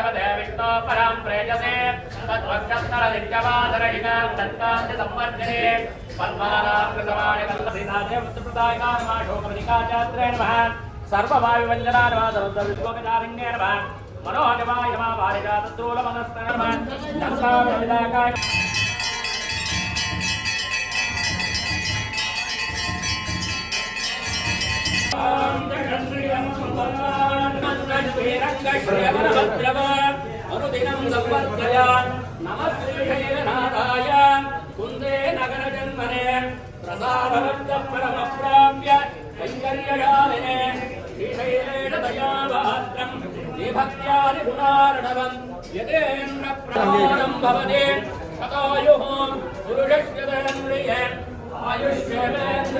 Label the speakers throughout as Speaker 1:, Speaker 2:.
Speaker 1: रवते विष्णो परां प्रेजसे तद्वक्षस्तरदित्यवादरहिणां दत्तान्ति संवर्धने पद्मानां कृतवाणि कल्पसितादे वृत्तप्रदायिकामाशोकमधिकाचात्रे नमः सर्ववायुवञ्जनानुवादवन्तविश्वोकचारण्ये नमः मनोहरिवाय नमः पारिजातद्रूलमनस्तन नमः दत्ताविदाकाय Om Jagannatha Sri Ram Sundaram అనుదినం సంవర్ధయ నమస్కృషేనాథాయ కుందే నగర జన్మనే ప్రసాదవద్ద పరమప్రాప్య ఐశ్వర్యశాలినే శ్రీశైలేణ దయాభాద్రం విభక్త్యాది గుణార్ణవం యతేంద్ర ప్రాణం భవతి తతాయు
Speaker 2: పురుషస్య ఆయుష్యేంద్ర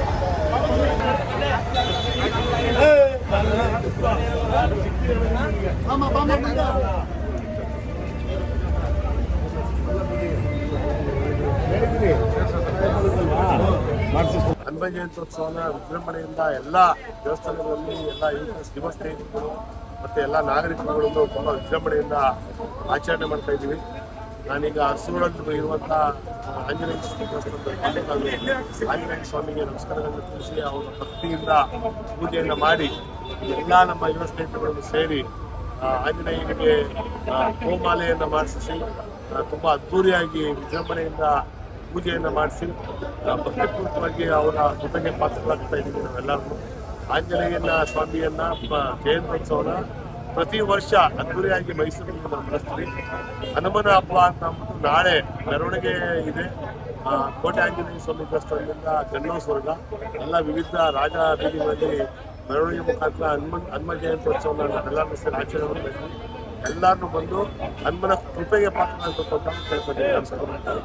Speaker 3: ಹನುಮ ಜಯಂತ್ಯೋತ್ಸವನ ವಿಜೃಂಭಣೆಯಿಂದ ಎಲ್ಲ ದೇವಸ್ಥಾನಗಳಲ್ಲಿ ಎಲ್ಲ ಯುವ ಯುವ ಸ್ನೇಹಿತರು ಮತ್ತು ಎಲ್ಲ ನಾಗರಿಕರುಗಳನ್ನು ತುಂಬ ವಿಜೃಂಭಣೆಯಿಂದ ಆಚರಣೆ ಮಾಡ್ತಾ ಇದ್ದೀವಿ. ನಾನೀಗ ಹಸುಗಳಲ್ಲಿ ಇರುವಂಥ ಆಂಜನೇಯ ಸ್ವಾಮಿ ದೇವಸ್ಥಾನದಲ್ಲಿ ಆಂಜನೇಯ ಸ್ವಾಮಿಗೆ ನಮಸ್ಕಾರಗಳನ್ನು ತಿಳಿಸಿ ಅವರ ಭಕ್ತಿಯಿಂದ ಪೂಜೆಯನ್ನು ಮಾಡಿ ಎಲ್ಲ ನಮ್ಮ ಯುವ ಸೇರಿ ಆಂಜನೇಯನಿಗೆ ಗೋಮಾಲೆಯನ್ನು ಮಾಡಿಸಿ ತುಂಬ ಅದ್ಧೂರಿಯಾಗಿ ವಿಜೃಂಭಣೆಯಿಂದ ಪೂಜೆಯನ್ನು ಮಾಡಿಸಿ ಭಕ್ತಿಪೂರ್ವಕವಾಗಿ ಅವರ ಜೊತೆಗೆ ಪಾತ್ರರಾಗ್ತಾ ಇದ್ದೀವಿ ನಾವೆಲ್ಲರೂ. ಆಂಜನೇಯನ ಸ್ವಾಮಿಯನ್ನ ಜಯಂತ್ಯೋತ್ಸವನ ಪ್ರತಿ ವರ್ಷ ಅದ್ದೂರಿಯಾಗಿ ಮೈಸೂರಿನಲ್ಲಿ ನಾವು ನಡೆಸ್ತೀವಿ. ಹನುಮನ ಹಬ್ಬ ಅಂತ ನಾಳೆ ಮೆರವಣಿಗೆ ಇದೆ. ಕೋಟೆ ಆಂಜನೇಯ ಸ್ವಾಮಿ ದೇವಸ್ಥಾನದಿಂದ ಗಣ್ಣೋಸ್ವರ್ಗ ಎಲ್ಲ ವಿವಿಧ ರಾಜ ಬೀದಿಗಳಲ್ಲಿ ಮೆರವಣಿಗೆ ಮುಖಾಂತರ ಹನುಮ ಹನುಮ ಜಯಂತ್ಯೋತ್ಸವನ ನಾವೆಲ್ಲರೂ ಸೇರಿ ಆಚರಣೆ ಮಾಡಬೇಕು. ಎಲ್ಲರನ್ನೂ ಬಂದು ಹನುಮನ ಕೃಪೆಗೆ ಪಾತ್ರ ಅಂತ ಕೇಳ್ಕೊತೀನಿ. ನಮಸ್ಕಾರ.